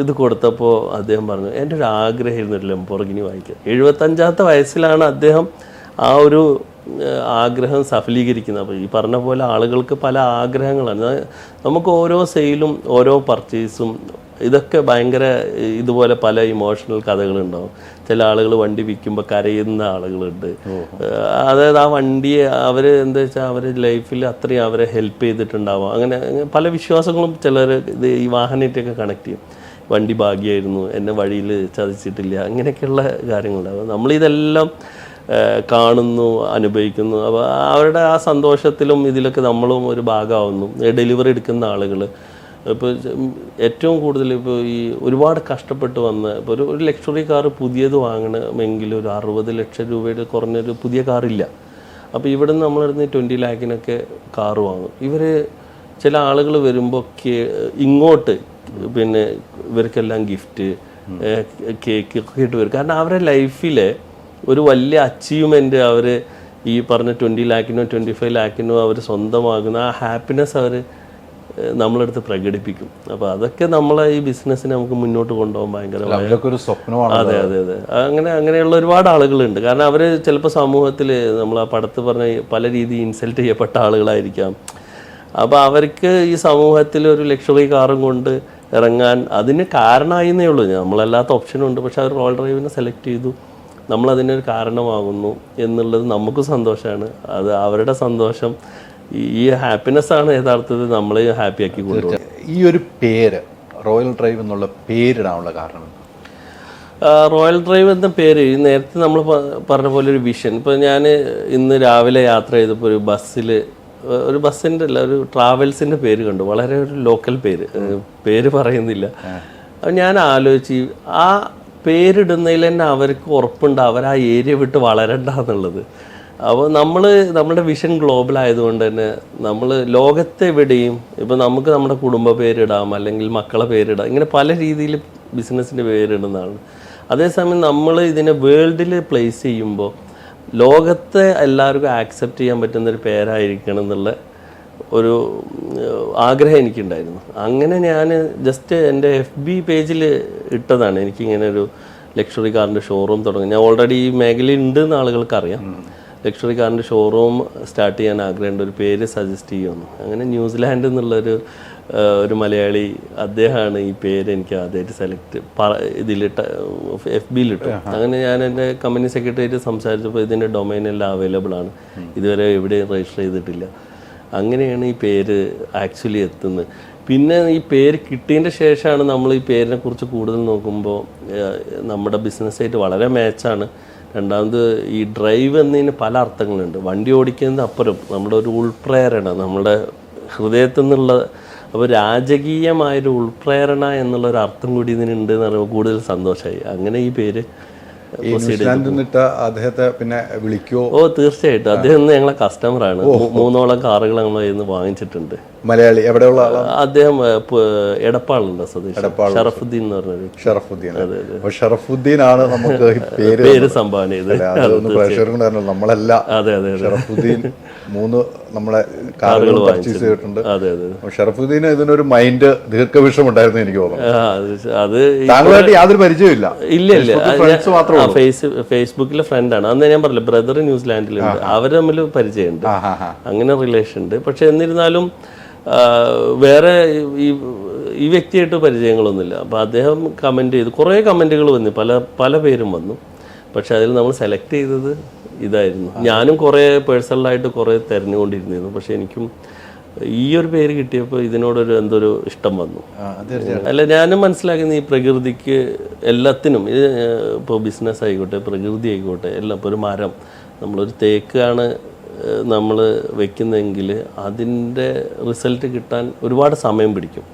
ഇത് കൊടുത്തപ്പോൾ അദ്ദേഹം പറഞ്ഞു എന്റെ ഒരു ആഗ്രഹമായിരുന്നു ഒരു ലംബോർഗിനി വാങ്ങിക്കുക എഴുപത്തഞ്ചാമത്തെ വയസ്സിലാണ് അദ്ദേഹം ആ ഒരു ആഗ്രഹം സഫലീകരിക്കുന്നത്. അപ്പോൾ ഈ പറഞ്ഞ പോലെ ആളുകൾക്ക് പല ആഗ്രഹങ്ങളാണ്. നമുക്ക് ഓരോ സെയിലും ഓരോ പർച്ചേസും ഇതൊക്കെ ഭയങ്കര ഇതുപോലെ പല ഇമോഷണൽ കഥകളുണ്ടാവും. ചില ആളുകൾ വണ്ടി വിൽക്കുമ്പോൾ കരയുന്ന ആളുകളുണ്ട്. അതായത് ആ വണ്ടിയെ അവർ എന്താ വെച്ചാൽ അവർ ലൈഫിൽ അത്രയും അവരെ ഹെൽപ്പ് ചെയ്തിട്ടുണ്ടാവും. അങ്ങനെ പല വിശ്വാസങ്ങളും ചിലർ ഇത് ഈ വാഹനമായിട്ടൊക്കെ കണക്ട് ചെയ്യും. വണ്ടി ഭാഗ്യമായിരുന്നു എന്നെ വഴിയിൽ ചതിച്ചിട്ടില്ല അങ്ങനെയൊക്കെയുള്ള കാര്യങ്ങളുണ്ടാവും നമ്മളിതെല്ലാം കാണുന്നു അനുഭവിക്കുന്നു. അപ്പോൾ അവരുടെ ആ സന്തോഷത്തിലും ഇതിലൊക്കെ നമ്മളും ഒരു ഭാഗമാവുന്നു. ഡെലിവറി എടുക്കുന്ന ആളുകൾ ഇപ്പോൾ ഏറ്റവും കൂടുതൽ ഇപ്പോൾ ഈ ഒരുപാട് കഷ്ടപ്പെട്ട് വന്ന് ഇപ്പോൾ ഒരു ഒരു ലക്ഷറി കാർ പുതിയത് വാങ്ങണമെങ്കിൽ ഒരു അറുപത് ലക്ഷം രൂപയുടെ കുറഞ്ഞൊരു പുതിയ കാറില്ല. അപ്പോൾ ഇവിടെ നിന്ന് നമ്മളിരുന്ന് ട്വന്റി ലാക്കിനൊക്കെ കാറ് വാങ്ങും. ഇവർ ചില ആളുകൾ വരുമ്പോൾ ഇങ്ങോട്ട് പിന്നെ ഇവർക്കെല്ലാം ഗിഫ്റ്റ് കേക്ക് ഒക്കെ ഇട്ട് വരും. കാരണം അവരുടെ ലൈഫിലെ ഒരു വലിയ അച്ചീവ്മെന്റ് അവർ ഈ പറഞ്ഞ ട്വന്റി ലാക്കിനോ ട്വന്റി ഫൈവ് ലാക്കിനോ അവർ സ്വന്തമാകുന്ന ആ ഹാപ്പിനെസ് അവർ നമ്മളെടുത്ത് പ്രകടിപ്പിക്കും. അപ്പോൾ അതൊക്കെ നമ്മളെ ഈ ബിസിനസ്സിനെ നമുക്ക് മുന്നോട്ട് കൊണ്ടുപോകാൻ ഭയങ്കര അതെ അതെ അതെ. അങ്ങനെ അങ്ങനെയുള്ള ഒരുപാട് ആളുകളുണ്ട്. കാരണം അവർ ചിലപ്പോൾ സമൂഹത്തിൽ നമ്മൾ ആ പടത്ത് പറഞ്ഞ പല രീതിയിൽ ഇൻസൾട്ട് ചെയ്യപ്പെട്ട ആളുകളായിരിക്കാം. അപ്പോൾ അവർക്ക് ഈ സമൂഹത്തിൽ ഒരു ലക്ഷറി കാറും കൊണ്ട് ഇറങ്ങാൻ അതിന് കാരണമായിന്നേ ഉള്ളൂ. നമ്മളല്ലാത്ത ഓപ്ഷനും ഉണ്ട്. പക്ഷെ അവർ റോൾ ഡ്രൈവിനെ സെലക്ട് ചെയ്തു. നമ്മളതിനൊരു കാരണമാകുന്നു എന്നുള്ളത് നമുക്ക് സന്തോഷമാണ് അത് അവരുടെ സന്തോഷം. ഈ- ഹാപ്പിനെസ് ആണ് യഥാർത്ഥത്തിൽ നമ്മളെ ഹാപ്പി ആക്കി കൊണ്ടുപോകുന്നത്. ഈ ഒരു പേര് റോയൽ ഡ്രൈവ് എന്നുള്ള പേരിടാനുള്ള കാരണം റോയൽ ഡ്രൈവ് എന്ന പേര് നേരത്തെ നമ്മൾ പറഞ്ഞ പോലെ ഒരു വിഷൻ ഇപ്പോൾ ഞാൻ ഇന്ന് രാവിലെ യാത്ര ചെയ്തപ്പോൾ ഒരു ബസ്സിൽ ഒരു ബസ്സിന്റെ അല്ല ഒരു ട്രാവൽസിന്റെ പേര് കണ്ടു. വളരെ ഒരു ലോക്കൽ പേര്. പേര് പറയുന്നില്ല. അപ്പം ഞാൻ ആലോചിച്ച് ആ പേരിടുന്നതിൽ തന്നെ അവർക്ക് ഉറപ്പുണ്ട്. അവർ ആ ഏരിയ വിട്ട് വളരണ്ട എന്നുള്ളത്. അപ്പോൾ നമ്മൾ നമ്മുടെ വിഷൻ ഗ്ലോബൽ ആയതുകൊണ്ട് തന്നെ നമ്മൾ ലോകത്തെവിടെയും ഇപ്പം നമുക്ക് നമ്മുടെ കുടുംബ പേരിടാം അല്ലെങ്കിൽ മക്കളെ പേരിടാം ഇങ്ങനെ പല രീതിയിൽ ബിസിനസ്സിന്റെ പേരിടുന്നതാണ്. അതേസമയം നമ്മൾ ഇതിനെ വേൾഡിൽ പ്ലേസ് ചെയ്യുമ്പോൾ ലോകത്തെ എല്ലാവർക്കും ആക്സെപ്റ്റ് ചെയ്യാൻ പറ്റുന്ന ഒരു പേരായിരിക്കണം എന്നുള്ള ഒരു ആഗ്രഹം എനിക്കുണ്ടായിരുന്നു. അങ്ങനെ ഞാൻ ജസ്റ്റ് എന്റെ എഫ് ബി പേജിൽ ഇട്ടതാണ്. എനിക്കിങ്ങനെ ഒരു ലക്ഷറി കാറിന്റെ ഷോറൂം തുടങ്ങി. ഞാൻ ഓൾറെഡി ഈ മേഖലയിൽ ഉണ്ട് എന്ന് ആളുകൾക്കറിയാം ലക്ഷറി കാറിന്റെ ഷോറൂം സ്റ്റാർട്ട് ചെയ്യാൻ ആഗ്രഹമുണ്ട്. ഒരു പേര് സജസ്റ്റ് ചെയ്യുമെന്ന് അങ്ങനെ ന്യൂസിലാൻഡ് എന്നുള്ളൊരു ഒരു മലയാളി അദ്ദേഹമാണ് ഈ പേര് എനിക്ക് ആദ്യമായിട്ട് സെലക്ട് ഇതിലിട്ട എഫ് ബിയിലിട്ടു അങ്ങനെ ഞാൻ എന്റെ കമ്പനി സെക്രട്ടറിയായിട്ട് സംസാരിച്ചപ്പോൾ ഇതിന്റെ ഡൊമൈൻ എല്ലാം അവൈലബിൾ ആണ്. ഇതുവരെ എവിടെയും രജിസ്റ്റർ ചെയ്തിട്ടില്ല. അങ്ങനെയാണ് ഈ പേര് ആക്ച്വലി എത്തുന്നത്. പിന്നെ ഈ പേര് കിട്ടിയതിന്റെ ശേഷമാണ് നമ്മൾ ഈ പേരിനെ കുറിച്ച് കൂടുതൽ നോക്കുമ്പോൾ നമ്മുടെ ബിസിനസ്സായിട്ട് വളരെ മാച്ചാണ് രണ്ടാമത് ഈ ഡ്രൈവ് എന്നതിന് പല അർത്ഥങ്ങളുണ്ട്. വണ്ടി ഓടിക്കുന്നതിന് അപ്പുറം നമ്മുടെ ഒരു ഉൾപ്രേരണ നമ്മുടെ ഹൃദയത്തിൽ നിന്നുള്ള അപ്പോൾ രാജകീയമായൊരു ഉൾപ്രേരണ എന്നുള്ള ഒരു അർത്ഥം കൂടി ഇതിനുണ്ട് എന്ന് പറയുമ്പോൾ കൂടുതൽ സന്തോഷമായി. അങ്ങനെ ഈ പേര് ന്യൂസിലാൻഡിൽ നിന്നിട്ട് അദ്ദേഹത്തെ പിന്നെ വിളിക്കോ? ഓ തീർച്ചയായിട്ടും. അദ്ദേഹം ഞങ്ങളെ കസ്റ്റമറാണ്. മൂന്നോളം കാറുകൾ ഞങ്ങൾ ഇന്ന് വാങ്ങിച്ചിട്ടുണ്ട്. മലയാളി. എവിടെയുള്ള അദ്ദേഹം എടപ്പാളുണ്ട് സതീഷ് ഷറഫുദ്ദീൻ എന്ന് പറഞ്ഞത് ഷറഫുദ്ദീൻ. അപ്പൊ ഷറഫുദ്ദീൻ ആണ് നമുക്ക് പേര് പേര് സംഭാവന ചെയ്തത്. പ്രേക്ഷകരും നമ്മളല്ല അതെ അതെ അതെ. ഷറഫുദ്ദീൻ. മൂന്ന് നമ്മളെ കാറുകൾ പർച്ചേസ് ചെയ്തിട്ടുണ്ട്. അതെ അതെ. അപ്പൊ ഷറഫുദ്ദീന് ഇതിനൊരു മൈൻഡ് ദീർഘവിഷം ഉണ്ടായിരുന്നു എനിക്ക് തോന്നുന്നു അത് യാതൊരു പരിചയമില്ല ഇല്ല ഇല്ല. ഫേസ് ഫേസ്ബുക്കിലെ ഫ്രണ്ടാണ് അന്ന് ഞാൻ പറഞ്ഞില്ല ബ്രദർ ന്യൂസിലാൻഡിലുണ്ട്. അവർ തമ്മിൽ പരിചയമുണ്ട്. അങ്ങനെ റിലേഷൻ ഉണ്ട്. പക്ഷെ എന്നിരുന്നാലും വേറെ ഈ ഈ വ്യക്തിയായിട്ട് പരിചയങ്ങളൊന്നുമില്ല. അപ്പോൾ അദ്ദേഹം കമന്റ് ചെയ്തു. കുറേ കമന്റുകൾ വന്നു. പല പല പേരും വന്നു. പക്ഷെ അതിൽ നമ്മൾ സെലക്ട് ചെയ്തത് ഇതായിരുന്നു. ഞാനും കുറേ പേഴ്സണലായിട്ട് കുറേ തിരഞ്ഞുകൊണ്ടിരുന്നിരുന്നു. പക്ഷേ എനിക്കും ഈ ഒരു പേര് കിട്ടിയപ്പോൾ ഇതിനോടൊരു എന്തൊരു ഇഷ്ടം വന്നു. അല്ല ഞാനും മനസ്സിലാക്കുന്ന ഈ പ്രകൃതിക്ക് എല്ലാത്തിനും ഇപ്പോൾ ബിസിനസ് ആയിക്കോട്ടെ പ്രകൃതി ആയിക്കോട്ടെ എല്ലാം ഇപ്പോൾ ഒരു മരം നമ്മളൊരു തേക്കാണ് നമ്മൾ വെക്കുന്നതെങ്കിൽ അതിന്റെ റിസൾട്ട് കിട്ടാൻ ഒരുപാട് സമയം പിടിക്കും.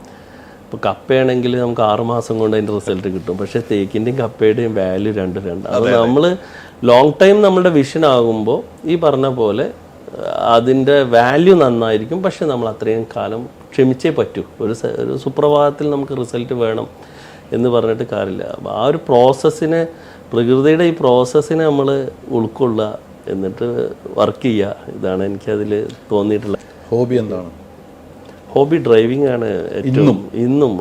ഇപ്പോൾ കപ്പയാണെങ്കിൽ നമുക്ക് ആറുമാസം കൊണ്ട് അതിന്റെ റിസൾട്ട് കിട്ടും. പക്ഷേ തേക്കിന്റെയും കപ്പയുടെയും വാല്യൂ രണ്ട് രണ്ട്. അത് നമ്മൾ ലോങ് ടൈം നമ്മുടെ വിഷൻ ആകുമ്പോൾ ഈ പറഞ്ഞ പോലെ അതിന്റെ വാല്യൂ നന്നായിരിക്കും. പക്ഷെ നമ്മൾ അത്രയും കാലം ക്ഷമിച്ചേ പറ്റൂ. ഒരു ഒരു സുപ്രഭാതത്തിൽ നമുക്ക് റിസൾട്ട് വേണം എന്ന് പറഞ്ഞിട്ട് കാര്യമില്ല. ആ ഒരു പ്രോസസ്സിനെ പ്രകൃതിയുടെ ഈ പ്രോസസ്സിനെ നമ്മൾ ഉൾക്കൊള്ളുക എന്നിട്ട് വർക്ക് ചെയ്യുക. ഇതാണ് എനിക്കതിൽ തോന്നിയിട്ടുള്ളത്. ഹോബി എന്താണ്? ഹോബി ഡ്രൈവിംഗ് ആണ് ഏറ്റവും ഇന്നും.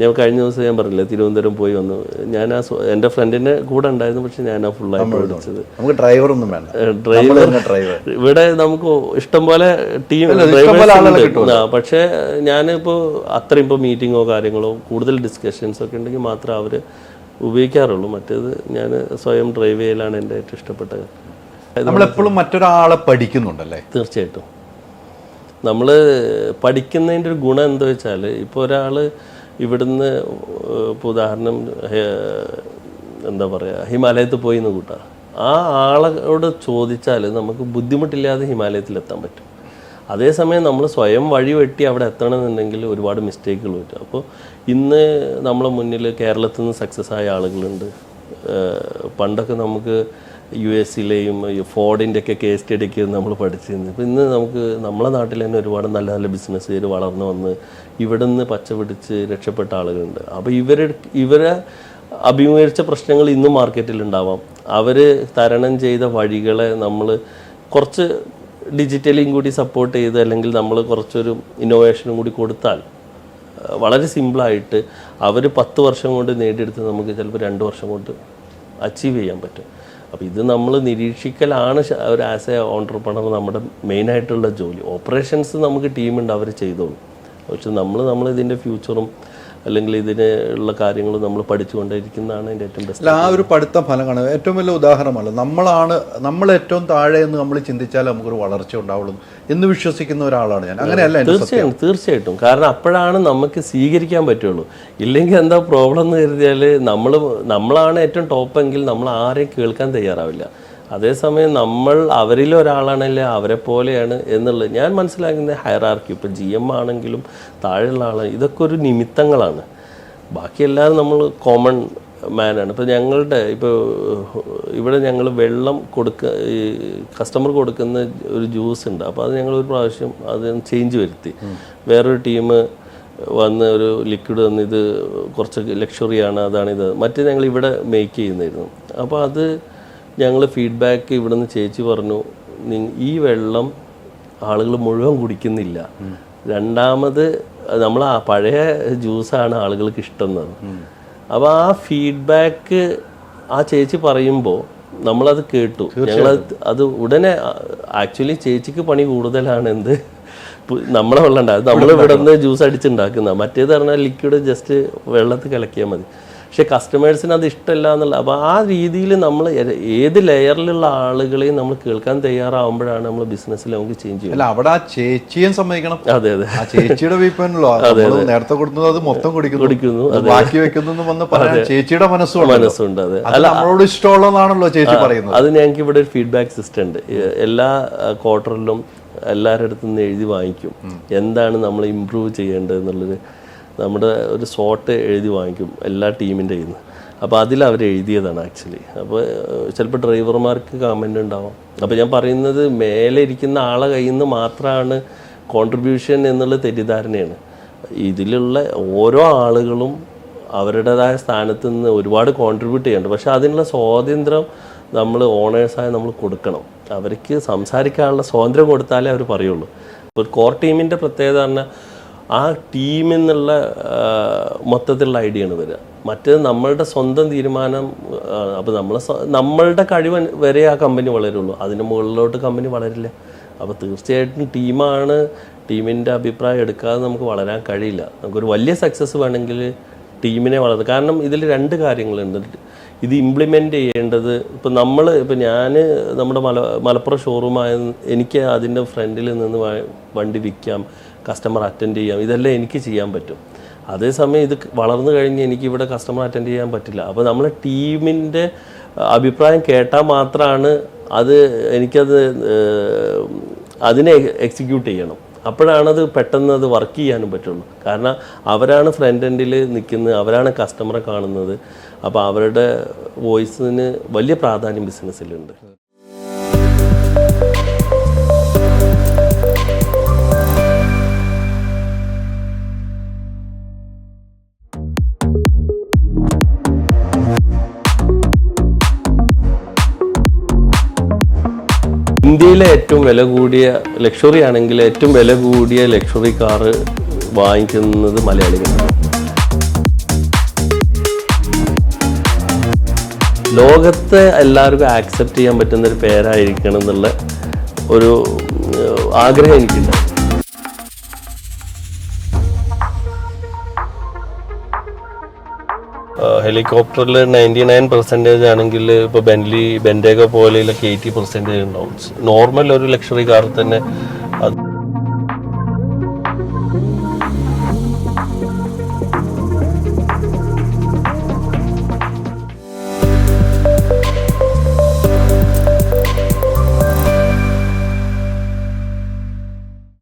ഞാൻ കഴിഞ്ഞ ദിവസം ഞാൻ പറഞ്ഞില്ല തിരുവനന്തപുരം പോയി വന്നു. ഞാൻ ആ എന്റെ എന്റെ ഫ്രണ്ടിന്റെ കൂടെ ഉണ്ടായിരുന്നു പക്ഷെ ഞാൻ ആ ഫുള്ളായിട്ട് ഓടിച്ചത്. നമുക്ക് ഡ്രൈവറൊന്നും വേണ്ട. ഡ്രൈവർ ഇവിടെ നമുക്ക് ഇഷ്ടം പോലെ ടീം ഇഷ്ടംപോലെ ആളുകളെ പക്ഷേ ഞാനിപ്പോൾ അത്രയും ഇപ്പോൾ മീറ്റിങ്ങോ കാര്യങ്ങളോ കൂടുതൽ ഡിസ്കഷൻസ് ഒക്കെ ഉണ്ടെങ്കിൽ മാത്രമേ അവർ ഉപയോഗിക്കാറുള്ളൂ. മറ്റേത് ഞാൻ സ്വയം ഡ്രൈവ് ചെയ്യലാണ് എന്റെ ഏറ്റവും ഇഷ്ടപ്പെട്ടത്. നമ്മളെപ്പോഴും മറ്റൊരാളെ പഠിക്കുന്നുണ്ടല്ലേ? തീർച്ചയായിട്ടും. നമ്മൾ പഠിക്കുന്നതിന്റെ ഒരു ഗുണം എന്താ വെച്ചാൽ ഇപ്പോൾ ഒരാൾ ഇവിടുന്ന് ഇപ്പോൾ ഉദാഹരണം എന്താ പറയുക ഹിമാലയത്തിൽ പോയി എന്ന് കൂട്ടാം. ആ ആളോട് ചോദിച്ചാൽ നമുക്ക് ബുദ്ധിമുട്ടില്ലാതെ ഹിമാലയത്തിൽ എത്താൻ പറ്റും അതേസമയം നമ്മൾ സ്വയം വഴി വെട്ടി അവിടെ എത്തണമെന്നുണ്ടെങ്കിൽ ഒരുപാട് മിസ്റ്റേക്കുകൾ പറ്റും. അപ്പോൾ ഇന്ന് നമ്മളെ മുന്നിൽ കേരളത്തിൽ നിന്ന് സക്സസ് ആയ ആളുകളുണ്ട്. പണ്ടൊക്കെ നമുക്ക് യു എസിലെയും ഫോർഡിന്റെ ഒക്കെ കേസ് സ്റ്റഡിക്ക് നമ്മൾ പഠിച്ചിരുന്നു. ഇപ്പം ഇന്ന് നമുക്ക് നമ്മളെ നാട്ടിൽ തന്നെ ഒരുപാട് നല്ല നല്ല ബിസിനസ്സുകാർ വളർന്നു വന്ന് ഇവിടെ നിന്ന് പച്ച പിടിച്ച് രക്ഷപ്പെട്ട ആളുകളുണ്ട്. അപ്പോൾ ഇവരെ ഇവരെ അഭിമുഖീകരിച്ച പ്രശ്നങ്ങൾ ഇന്നും മാർക്കറ്റിൽ ഉണ്ടാവാം. അവർ തരണം ചെയ്ത വഴികളെ നമ്മൾ കുറച്ച് ഡിജിറ്റലിയും കൂടി സപ്പോർട്ട് ചെയ്ത് അല്ലെങ്കിൽ നമ്മൾ കുറച്ചൊരു ഇന്നോവേഷനും കൂടി കൊടുത്താൽ വളരെ സിമ്പിളായിട്ട് അവർ പത്ത് വർഷം കൊണ്ട് നേടിയെടുത്ത് നമുക്ക് ചിലപ്പോൾ രണ്ട് വർഷം കൊണ്ട് അച്ചീവ് ചെയ്യാൻ പറ്റും. അപ്പോൾ ഇത് നമ്മൾ നിരീക്ഷിക്കലാണ് ഒരു ആസ് എ ഓണ്ടർപ്രണർ നമ്മുടെ മെയിനായിട്ടുള്ള ജോലി. ഓപ്പറേഷൻസ് നമുക്ക് ടീമുണ്ട് അവർ ചെയ്തോളും. പക്ഷെ നമ്മൾ ഇതിന്റെ ഫ്യൂച്ചറും അല്ലെങ്കിൽ ഇതിന് ഉള്ള കാര്യങ്ങൾ നമ്മൾ പഠിച്ചുകൊണ്ടിരിക്കുന്നതാണ് എന്റെ ഏറ്റവും ബെസ്റ്റ് ആ ഒരു പഠിത്ത ഫലം കാണുക. ഏറ്റവും വലിയ ഉദാഹരണമല്ല നമ്മളാണ് നമ്മൾ ഏറ്റവും താഴെ എന്ന് നമ്മൾ ചിന്തിച്ചാൽ നമുക്കൊരു വളർച്ച ഉണ്ടാവുള്ളൂ എന്ന് വിശ്വസിക്കുന്ന ഒരാളാണ് ഞാൻ. അങ്ങനെയല്ല തീർച്ചയായും തീർച്ചയായിട്ടും. കാരണം അപ്പോഴാണ് നമുക്ക് സ്വീകരിക്കാൻ പറ്റുള്ളൂ. ഇല്ലെങ്കിൽ എന്താ പ്രോബ്ലം എന്ന് കരുതിയാൽ നമ്മൾ നമ്മളാണ് ഏറ്റവും ടോപ്പെങ്കിൽ നമ്മൾ ആരെയും കേൾക്കാൻ തയ്യാറാവില്ല. അതേസമയം നമ്മൾ അവരിൽ ഒരാളാണല്ലേ അവരെ പോലെയാണ് എന്നുള്ളത് ഞാൻ മനസ്സിലാക്കുന്ന ഹയറാർക്കി ഇപ്പോൾ ജി എം ആണെങ്കിലും താഴെയുള്ള ആളാണ് ഇതൊക്കെ ഒരു നിമിത്തങ്ങളാണ്. ബാക്കി എല്ലാവരും നമ്മൾ കോമൺ മാനാണ് ഇപ്പോൾ ഞങ്ങളുടെ ഇപ്പോൾ ഇവിടെ ഞങ്ങൾ വെള്ളം കൊടുക്ക ഈ കസ്റ്റമർ കൊടുക്കുന്ന ഒരു ജ്യൂസ് ഉണ്ട്. അപ്പോൾ അത് ഞങ്ങൾ ഒരു പ്രാവശ്യം അത് ചേഞ്ച് വരുത്തി. വേറൊരു ടീം വന്ന് ഒരു ലിക്വിഡ് വന്ന് ഇത് കുറച്ച് ലക്ഷറിയാണ് അതാണ് ഇത്. മറ്റേ ഞങ്ങൾ ഇവിടെ മേക്ക് ചെയ്യുന്നതായിരുന്നു. അപ്പോൾ അത് ഞങ്ങൾ ഫീഡ്ബാക്ക് ഇവിടെ നിന്ന് ചേച്ചി പറഞ്ഞു ഈ വെള്ളം ആളുകൾ മുഴുവൻ കുടിക്കുന്നില്ല. രണ്ടാമത് നമ്മൾ ആ പഴയ ജ്യൂസാണ് ആളുകൾക്ക് ഇഷ്ടമെന്നത് അപ്പം അപ്പോൾ ആ ഫീഡ്ബാക്ക് ആ ചേച്ചി പറയുമ്പോൾ നമ്മളത് കേട്ടു. ഞങ്ങൾ അത് ഉടനെ ആക്ച്വലി ചേച്ചിക്ക് പണി കൂടുതലാണ് എന്ത് നമ്മളെ വെള്ളം ഉണ്ടാകും നമ്മൾ ഇവിടെ നിന്ന് ജ്യൂസ് അടിച്ചുണ്ടാക്കുന്ന. മറ്റേത് പറഞ്ഞാൽ ലിക്വിഡ് ജസ്റ്റ് വെള്ളത്തിൽ കലക്കിയാൽ മതി. പക്ഷെ കസ്റ്റമേഴ്സിന് അത് ഇഷ്ടമല്ല എന്നുള്ള അപ്പോൾ ആ രീതിയിൽ നമ്മൾ ഏത് ലെയറിലുള്ള ആളുകളെയും നമ്മൾ കേൾക്കാൻ തയ്യാറാവുമ്പോഴാണ് നമ്മൾ ബിസിനസ്സിൽ നമുക്ക് ചേഞ്ച് ചെയ്യുന്നത്. അല്ല അവിടെ ആ ചേച്ചിയും സമ്മതിക്കണം. അതെ അതെ. ആ ചേച്ചിയുടെ വീപ്പനല്ലോ. നമ്മൾ നേരത്തെ കൊടുക്കുന്നത് അത് മൊത്തം കുടിക്കുന്നു. കുടിക്കുന്നു, ബാക്കി വെക്കുന്നു വന്ന് പറയാൻ ചേച്ചിയുടെ മനസ്സും മനസ്സുണ്ട് അതെ. അല്ല നമ്മളോട് ഇഷ്ടമുള്ളതാണല്ലോ ചേച്ചി പറയുന്നത്. അത് ഞങ്ങൾക്ക് ഇവിടെ ഒരു ഫീഡ്ബാക്ക് സിസ്റ്റം ഉണ്ട്. എല്ലാ ക്വാർട്ടറിലും എല്ലാവരുടെ അടുത്തുനിന്ന് എഴുതി വാങ്ങിക്കും. എന്താണ് നമ്മൾ ഇമ്പ്രൂവ് ചെയ്യേണ്ടത് എന്നുള്ളത് നമ്മുടെ ഒരു സോട്ട് എഴുതി വാങ്ങിക്കും എല്ലാ ടീമിന്റെ നിന്ന് അപ്പോൾ അതിൽ അവർ എഴുതിയതാണ് ആക്ച്വലി അപ്പോൾ ചിലപ്പോൾ ഡ്രൈവർമാർക്ക് കമന്റ് ഉണ്ടാവും. അപ്പോൾ ഞാൻ പറയുന്നത് മേലെ ഇരിക്കുന്ന ആളെ കയ്യിൽ നിന്ന് മാത്രമാണ് കോൺട്രിബ്യൂഷൻ എന്നുള്ള തെറ്റിദ്ധാരണയാണ്. ഇതിലുള്ള ഓരോ ആളുകളും അവരുടേതായ സ്ഥാനത്ത് നിന്ന് ഒരുപാട് കോൺട്രിബ്യൂട്ട് ചെയ്യുന്നുണ്ട്. പക്ഷേ അതിനുള്ള സ്വാതന്ത്ര്യം നമ്മൾ ഓണേഴ്സായ നമ്മൾ കൊടുക്കണം. അവർക്ക് സംസാരിക്കാനുള്ള സ്വാതന്ത്ര്യം കൊടുത്താലേ അവർ പറയുള്ളൂ. ഇപ്പോൾ കോർ ടീമിന്റെ പ്രത്യേകത പറഞ്ഞാൽ ആ ടീമിൽ നിന്നുള്ള മൊത്തത്തിലുള്ള ഐഡിയ ആണ് വരിക. മറ്റേത് നമ്മളുടെ സ്വന്തം തീരുമാനം അപ്പോൾ നമ്മൾ നമ്മളുടെ കഴിവ് വരെ ആ കമ്പനി വളരുള്ളൂ. അതിന് മുകളിലോട്ട് കമ്പനി വളരില്ല. അപ്പോൾ തീർച്ചയായിട്ടും ടീമാണ് ടീമിന്റെ അഭിപ്രായം എടുക്കാതെ നമുക്ക് വളരാൻ കഴിയില്ല. നമുക്കൊരു വലിയ സക്സസ് വേണമെങ്കിൽ ടീമിനെ വളർത്തുക കാരണം ഇതിൽ രണ്ട് കാര്യങ്ങളുണ്ട്. ഇത് ഇംപ്ലിമെന്റ് ചെയ്യേണ്ടത് ഇപ്പം നമ്മൾ ഇപ്പം ഞാൻ നമ്മുടെ മല മലപ്പുറം ഷോറൂമായ എനിക്ക് അതിന്റെ ഫ്രണ്ടിൽ നിന്ന് വണ്ടി വിൽക്കാം. കസ്റ്റമർ അറ്റൻഡ് ചെയ്യാം. ഇതെല്ലാം എനിക്ക് ചെയ്യാൻ പറ്റും. അതേസമയം ഇത് വളർന്നു കഴിഞ്ഞ് എനിക്ക് ഇവിടെ കസ്റ്റമർ അറ്റൻഡ് ചെയ്യാൻ പറ്റില്ല. അപ്പോൾ നമ്മളെ ടീമിന്റെ അഭിപ്രായം കേട്ടാൽ മാത്രമാണ് അത് എനിക്കത് അതിനെ എക്സിക്യൂട്ട് ചെയ്യണം. അപ്പോഴാണത് പെട്ടെന്ന് അത് വർക്ക് ചെയ്യാനും പറ്റുള്ളൂ. കാരണം അവരാണ് ഫ്രണ്ട് എൻഡിൽ നിൽക്കുന്നത് അവരാണ് കസ്റ്റമറെ കാണുന്നത്. അപ്പോൾ അവരുടെ വോയിസിന് വലിയ പ്രാധാന്യം ബിസിനസ്സിലുണ്ട് ഇന്ത്യയിലെ ഏറ്റവും വില കൂടിയ ലക്ഷറി ആണെങ്കിൽ ഏറ്റവും വില കൂടിയ ലക്ഷറി കാറ് വാങ്ങിക്കുന്നത് മലയാളികളാണ് ലോകത്തെ എല്ലാവർക്കും ആക്സെപ്റ്റ് ചെയ്യാൻ പറ്റുന്ന ഒരു പേരായിരിക്കണം എന്നുള്ള ഒരു ആഗ്രഹം എനിക്കുണ്ട് ഹെലികോപ്റ്ററിൽ നയന്റി നയൻ പെർസെന്റേജ് ആണെങ്കിൽ ഇപ്പോൾ ബെൻലി ബെൻഡേഗ പോലെയുള്ള എയ്റ്റി പെർസെന്റേജ് ഉണ്ടാവും. നോർമൽ ഒരു ലക്ഷറി കാർ തന്നെ